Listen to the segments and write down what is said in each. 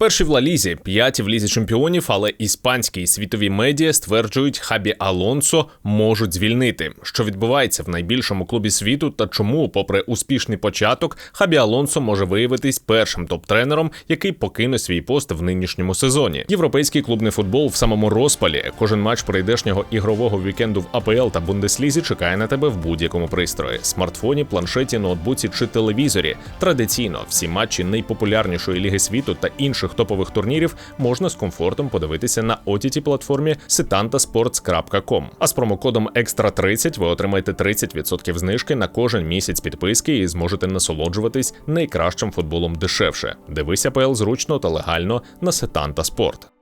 Перші в Лалізі, п'яті в лізі чемпіонів, але іспанські і світові медіа стверджують, хабі Алонсо можуть звільнити. Що відбувається в найбільшому клубі світу, та чому, попри успішний початок, хабі Алонсо може виявитись першим топ-тренером, який покине свій пост в нинішньому сезоні. Європейський клубний футбол в самому розпалі. Кожен матч прийдешнього ігрового вікенду в АПЛ та Бундеслізі чекає на тебе в будь-якому пристрої: смартфоні, планшеті, ноутбуці чи телевізорі. Традиційно всі матчі найпопулярнішої ліги світу та інших топових турнірів можна з комфортом подивитися на ott платформі setantasports.com. А з промокодом Екстра 30 ви отримаєте 30% знижки на кожен місяць підписки і зможете насолоджуватись найкращим футболом дешевше. Дивися ПЛ зручно та легально на Сетанта Спорт.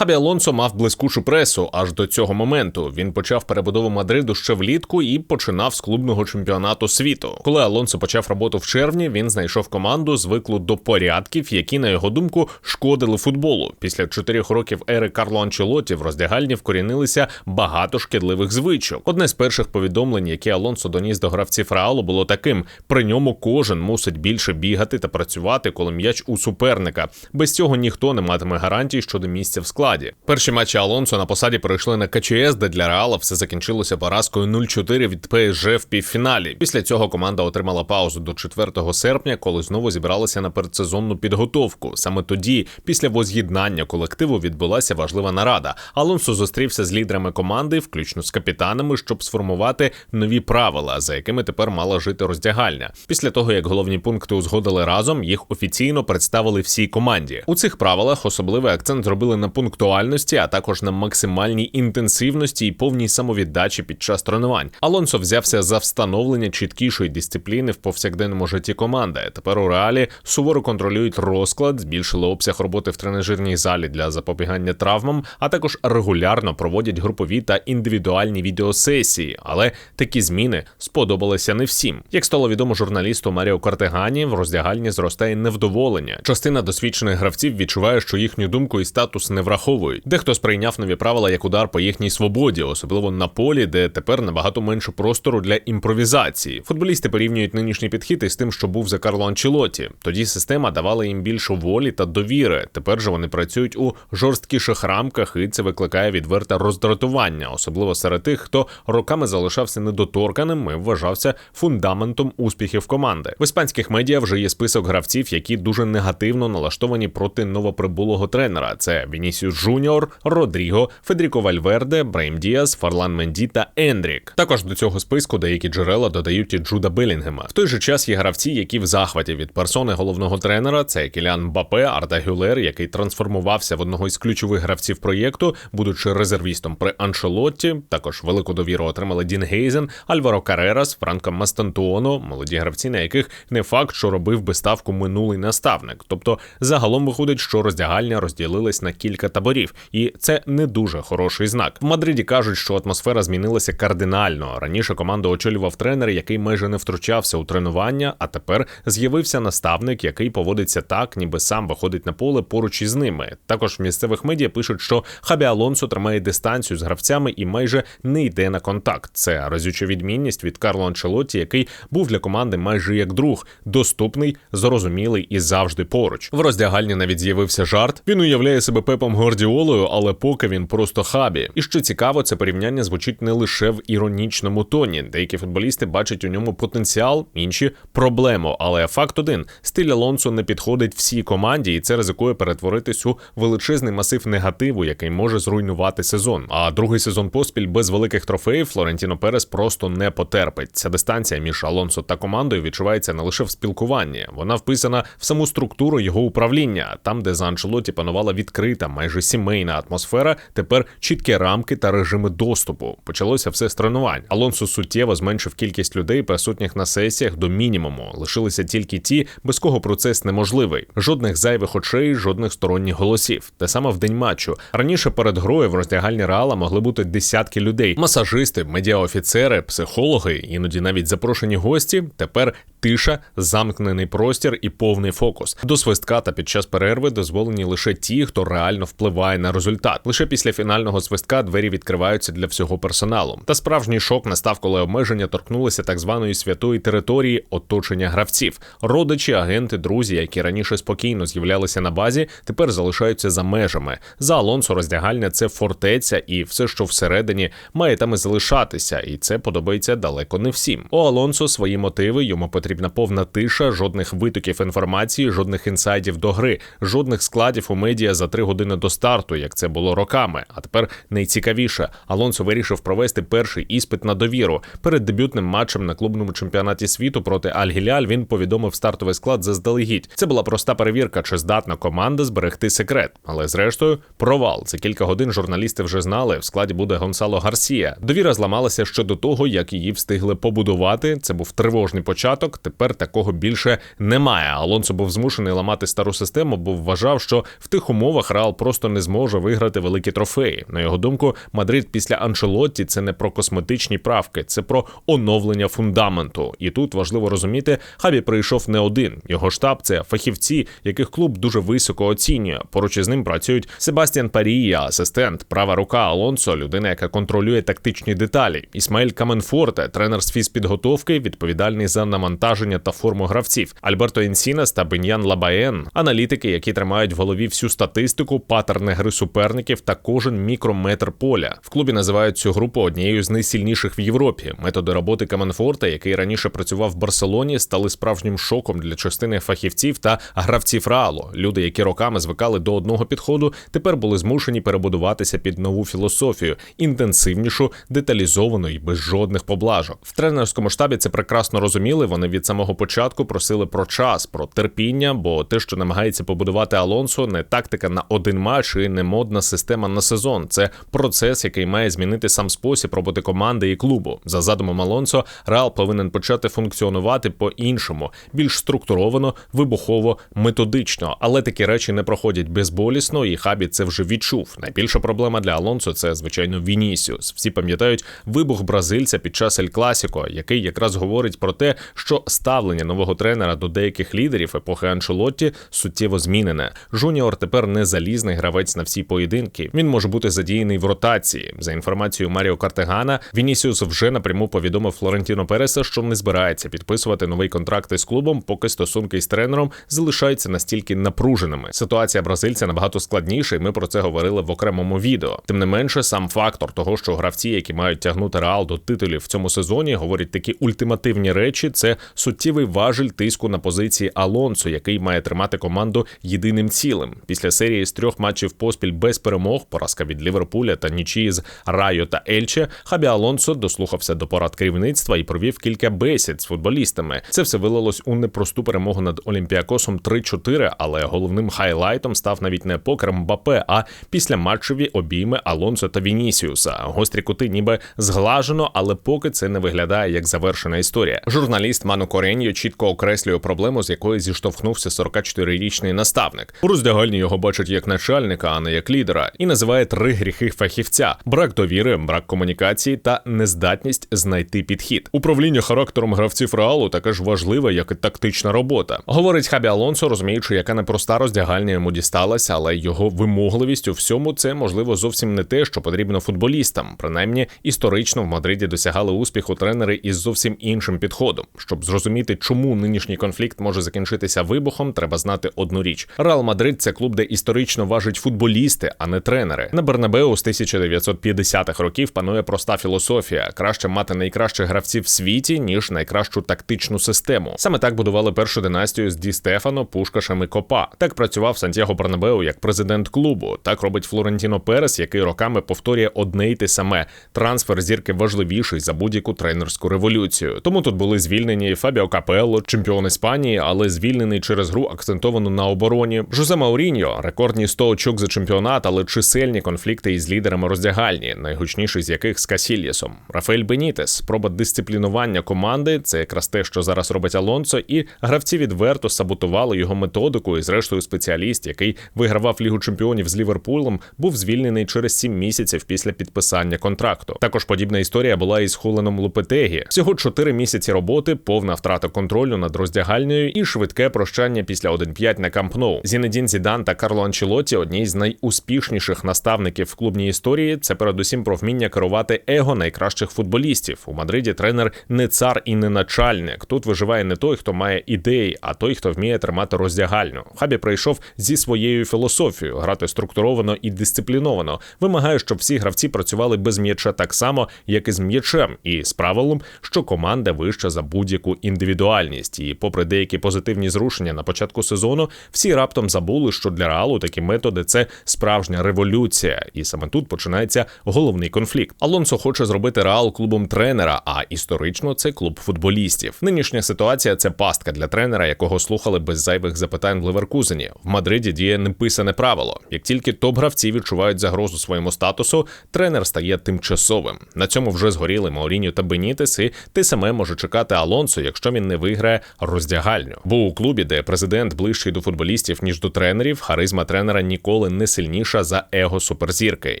Хабі Алонсо мав блискучу пресу аж до цього моменту. Він почав перебудову Мадриду ще влітку і починав з клубного чемпіонату світу. Коли Алонсо почав роботу в червні, він знайшов команду звиклу до порядків, які, на його думку, шкодили футболу. Після чотирьох років ери Карло Анчелоті в роздягальні вкорінилися багато шкідливих звичок. Одне з перших повідомлень, які Алонсо доніс до гравців Реалу, було таким: при ньому кожен мусить більше бігати та працювати, коли м'яч у суперника. Без цього ніхто не матиме гарантій щодо місця в складі складі. Перші матчі Алонсо на посаді перейшли на КЧС, де для Реала все закінчилося поразкою 0-4 від ПСЖ в півфіналі. Після цього команда отримала паузу до 4 серпня, коли знову зібралася на передсезонну підготовку. Саме тоді, після воз'єднання колективу, відбулася важлива нарада. Алонсо зустрівся з лідерами команди, включно з капітанами, щоб сформувати нові правила, за якими тепер мала жити роздягальня. Після того як головні пункти узгодили разом, їх офіційно представили всій команді. У цих правилах особливий акцент зробили на пункт пунктуальності, а також на максимальній інтенсивності і повній самовіддачі під час тренувань. Алонсо взявся за встановлення чіткішої дисципліни в повсякденному житті команди. Тепер у реалі суворо контролюють розклад, збільшили обсяг роботи в тренажерній залі для запобігання травмам, а також регулярно проводять групові та індивідуальні відеосесії. Але такі зміни сподобалися не всім. Як стало відомо журналісту Маріо Картегані, в роздягальні зростає невдоволення. Частина досвідчених гравців відчуває, що їхню думку і статус не враховують враховують. Дехто сприйняв нові правила як удар по їхній свободі, особливо на полі, де тепер набагато менше простору для імпровізації. Футболісти порівнюють нинішній підхід із тим, що був за Карло Анчелоті. Тоді система давала їм більше волі та довіри. Тепер же вони працюють у жорсткіших рамках, і це викликає відверте роздратування, особливо серед тих, хто роками залишався недоторканим і вважався фундаментом успіхів команди. В іспанських медіа вже є список гравців, які дуже негативно налаштовані проти новоприбулого тренера. Це Вінісіус Жуніор, Родріго, Федріко Вальверде, Брейм Діас, Фарлан Менді та Ендрік. Також до цього списку деякі джерела додають і Джуда Белінгема. В той же час є гравці, які в захваті від персони головного тренера. Це Кілян Бапе, Арда Гюлер, який трансформувався в одного із ключових гравців проєкту, будучи резервістом при Аншелотті. Також велику довіру отримали Дін Гейзен, Альваро Карерас, Франко Мастантуоно, молоді гравці, на яких не факт, що робив би ставку минулий наставник. Тобто загалом виходить, що роздягальня розділилась на кілька таборів таборів, і це не дуже хороший знак. В Мадриді кажуть, що атмосфера змінилася кардинально. Раніше команду очолював тренер, який майже не втручався у тренування, а тепер з'явився наставник, який поводиться так, ніби сам виходить на поле поруч із ними. Також в місцевих медіа пишуть, що Хабі Алонсо тримає дистанцію з гравцями і майже не йде на контакт. Це разюча відмінність від Карло Анчелотті, який був для команди майже як друг, доступний, зрозумілий і завжди поруч. В роздягальні навіть з'явився жарт. Він уявляє себе пепом Гвардіолою, але поки він просто хабі. І що цікаво, це порівняння звучить не лише в іронічному тоні. Деякі футболісти бачать у ньому потенціал, інші проблему. Але факт один: стиль Алонсо не підходить всій команді, і це ризикує перетворитись у величезний масив негативу, який може зруйнувати сезон. А другий сезон поспіль без великих трофеїв Флорентіно Перес просто не потерпить. Ця дистанція між Алонсо та командою відчувається не лише в спілкуванні, вона вписана в саму структуру його управління, там, де за Анчелоті панувала відкрита, майже сімейна атмосфера, тепер чіткі рамки та режими доступу. Почалося все з тренувань. Алонсо суттєво зменшив кількість людей, присутніх на сесіях до мінімуму. Лишилися тільки ті, без кого процес неможливий. Жодних зайвих очей, жодних сторонніх голосів. Те саме в день матчу. Раніше перед грою в роздягальні реала могли бути десятки людей: масажисти, медіаофіцери, психологи, іноді навіть запрошені гості. Тепер тиша, замкнений простір і повний фокус. До свистка та під час перерви дозволені лише ті, хто реально впливає на результат. Лише після фінального свистка двері відкриваються для всього персоналу. Та справжній шок настав, коли обмеження торкнулися так званої святої території оточення гравців. Родичі, агенти, друзі, які раніше спокійно з'являлися на базі, тепер залишаються за межами. За Алонсо роздягальня це фортеця, і все, що всередині, має там і залишатися, і це подобається далеко не всім. У Алонсо свої мотиви, йому потрібна повна тиша, жодних витоків інформації, жодних інсайдів до гри, жодних складів у медіа за три години до старту, як це було роками. А тепер найцікавіше. Алонсо вирішив провести перший іспит на довіру. Перед дебютним матчем на клубному чемпіонаті світу проти Аль-Гіляль він повідомив стартовий склад заздалегідь. Це була проста перевірка, чи здатна команда зберегти секрет. Але зрештою, провал. За кілька годин журналісти вже знали. В складі буде Гонсало Гарсія. Довіра зламалася ще до того, як її встигли побудувати. Це був тривожний початок. Тепер такого більше немає. Алонсо був змушений ламати стару систему, бо вважав, що в тих умовах Реал просто не зможе виграти великі трофеї. На його думку, Мадрид після Анчелотті це не про косметичні правки, це про оновлення фундаменту. І тут важливо розуміти, хабі прийшов не один. Його штаб це фахівці, яких клуб дуже високо оцінює. Поруч із ним працюють Себастьян Парія, асистент, права рука Алонсо, людина, яка контролює тактичні деталі. Ісмаїль Каменфорте, тренер з фізпідготовки, відповідальний за навантаження та форму гравців. Альберто Інсінас та Беньян Лабаєн, аналітики, які тримають в голові всю статистику, паттерни гри суперників та кожен мікрометр поля. В клубі називають цю групу однією з найсильніших в Європі. Методи роботи Каменфорта, який раніше працював в Барселоні, стали справжнім шоком для частини фахівців та гравців Реалу. Люди, які роками звикали до одного підходу, тепер були змушені перебудуватися під нову філософію, інтенсивнішу, деталізовану і без жодних поблажок. В тренерському штабі це прекрасно розуміли. Вони від самого початку просили про час, про терпіння, бо те, що намагається побудувати Алонсо, не тактика на один матч і не модна система на сезон. Це процес, який має змінити сам спосіб роботи команди і клубу. За задумом Алонсо, Реал повинен почати функціонувати по-іншому, більш структуровано, вибухово, методично. Але такі речі не проходять безболісно, і хабі це вже відчув. Найбільша проблема для Алонсо це звичайно Вінісіус. Всі пам'ятають вибух бразильця під час Ель Класіко, який якраз говорить про те, що ставлення нового тренера до деяких лідерів епохи Анчелотті суттєво змінене. Жуніор тепер не залізний гравець на всі поєдинки. Він може бути задіяний в ротації. За інформацією Маріо Картегана, Вінісіус вже напряму повідомив Флорентіно Переса, що не збирається підписувати новий контракт із клубом, поки стосунки із тренером залишаються настільки напруженими. Ситуація бразильця набагато складніша, і ми про це говорили в окремому відео. Тим не менше, сам фактор того, що гравці, які мають тягнути реал до титулів в цьому сезоні, говорять такі ультимативні речі. Це суттєвий важель тиску на позиції Алонсо, який має тримати команду єдиним цілим. Після серії з трьох матчів поспіль без перемог, поразка від Ліверпуля та нічиї з Райо та Ельче, Хабі Алонсо дослухався до порад керівництва і провів кілька бесід з футболістами. Це все вилилось у непросту перемогу над Олімпіакосом 3-4, але головним хайлайтом став навіть не покер Мбапе, а після матчеві обійми Алонсо та Вінісіуса. Гострі кути ніби зглажено, але поки це не виглядає як завершена історія. Журналіст Ману Кореньо чітко окреслює проблему, з якою зіштовхнувся 44-річний наставник. У роздягальні його бачать як начальника, а не як лідера, і називає три гріхи фахівця: брак довіри, брак комунікації та нездатність знайти підхід. Управління характером гравців реалу таке ж важливе, як і тактична робота. Говорить Хабі Алонсо, розуміючи, яка непроста роздягальня йому дісталася, але його вимогливість у всьому це можливо зовсім не те, що потрібно футболістам. Принаймні, історично в Мадриді досягали успіху тренери із зовсім іншим підходом. Щоб зрозуміти, чому нинішній конфлікт може закінчитися вибухом, треба знати одну річ: Реал Мадрид це клуб, де історично важать футболісти, а не тренери. На Бернабеу з 1950-х років панує проста філософія: краще мати найкращих гравців в світі ніж найкращу тактичну систему. Саме так будували першу династію з Ді Стефано, Пушкашем і Копа. Так працював Сантьяго Бернабеу як президент клубу. Так робить Флорентіно Перес, який роками повторює одне й те саме: трансфер зірки важливіший за будь-яку тренерську революцію. Тому тут були звільнені Фабіо Капелло, чемпіон Іспанії, але звільнений через гру акцентовану на обороні. Жозе Мауріньо, рекордні 100 очок за чемпіонат, але чисельні конфлікти із лідерами роздягальні, найгучніший з яких з Касільєсом. Рафаель Бенітес, спроба дисциплінування команди. Це якраз те, що зараз робить Алонсо, і гравці відверто саботували його методику. І зрештою, спеціаліст, який вигравав лігу чемпіонів з Ліверпулем, був звільнений через 7 місяців після підписання контракту. Також подібна історія була із Хуленом Лупетегі. Всього 4 місяці роботи, повна повна втрата контролю над роздягальнею і швидке прощання після 1-5 на Камп Ноу. Зінедін Зідан та Карло Анчелотті одні з найуспішніших наставників в клубній історії. Це передусім про вміння керувати его найкращих футболістів. У Мадриді тренер не цар і не начальник. Тут виживає не той, хто має ідеї, а той, хто вміє тримати роздягальню. Хабі прийшов зі своєю філософією грати структуровано і дисципліновано. Вимагає, щоб всі гравці працювали без м'яча так само, як і з м'ячем, і з правилом, що команда вища за будь-яку індивідуальність. І, попри деякі позитивні зрушення на початку сезону, всі раптом забули, що для реалу такі методи це справжня революція, і саме тут починається головний конфлікт. Алонсо хоче зробити реал клубом тренера, а історично це клуб футболістів. Нинішня ситуація це пастка для тренера, якого слухали без зайвих запитань в Леверкузені. В Мадриді діє неписане правило: як тільки топ-гравці відчувають загрозу своєму статусу, тренер стає тимчасовим. На цьому вже згоріли Мауріньо та Бенітес, і те саме може чекати Алонсо, якщо він не виграє роздягальню. Бо у клубі, де президент ближчий до футболістів ніж до тренерів, харизма тренера ніколи не сильніша за его суперзірки.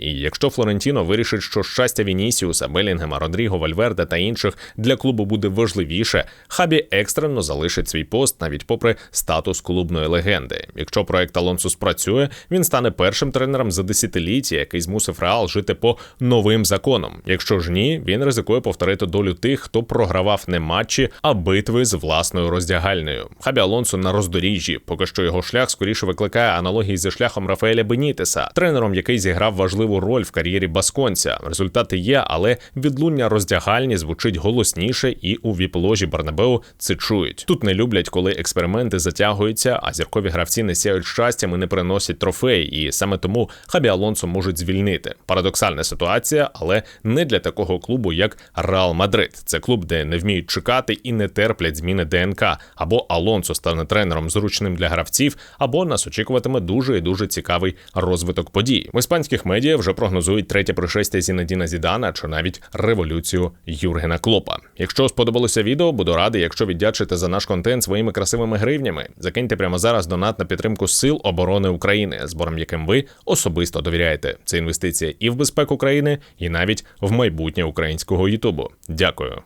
І якщо Флорентіно вирішить, що щастя Вінісіуса, Белінгема, Родріго, Вальверде та інших для клубу буде важливіше, хабі екстрено залишить свій пост навіть попри статус клубної легенди. Якщо проект Алонсо спрацює, він стане першим тренером за десятиліття, який змусив Реал жити по новим законам. Якщо ж ні, він ризикує повторити долю тих, хто програвав не матчі, а битви з власною роздягальною. Хабі Алонсо на роздоріжжі. Поки що його шлях скоріше викликає аналогії зі шляхом Рафаеля Бенітеса, тренером, який зіграв важливу роль в кар'єрі Басконця. Результати є, але відлуння роздягальні звучить голосніше, і у віп-ложі Барнабеу це чують. Тут не люблять, коли експерименти затягуються, а зіркові гравці не сяють щастям і не приносять трофей. І саме тому Хабі Алонсо можуть звільнити. Парадоксальна ситуація, але не для такого клубу, як Реал Мадрид. Це клуб, де не вміють чекати і не терплять зміни ДНК. Або Алонсо стане тренером зручним для гравців, або нас очікуватиме дуже і дуже цікавий розвиток подій. В іспанських медіа вже прогнозують третє пришестя Зінедіна Зідана чи навіть революцію Юргена Клопа. Якщо сподобалося відео, буду радий, якщо віддячите за наш контент своїми красивими гривнями. Закиньте прямо зараз донат на підтримку сил оборони України, збором яким ви особисто довіряєте. Це інвестиція і в безпеку країни, і навіть в майбутнє українського Ютубу. Дякую.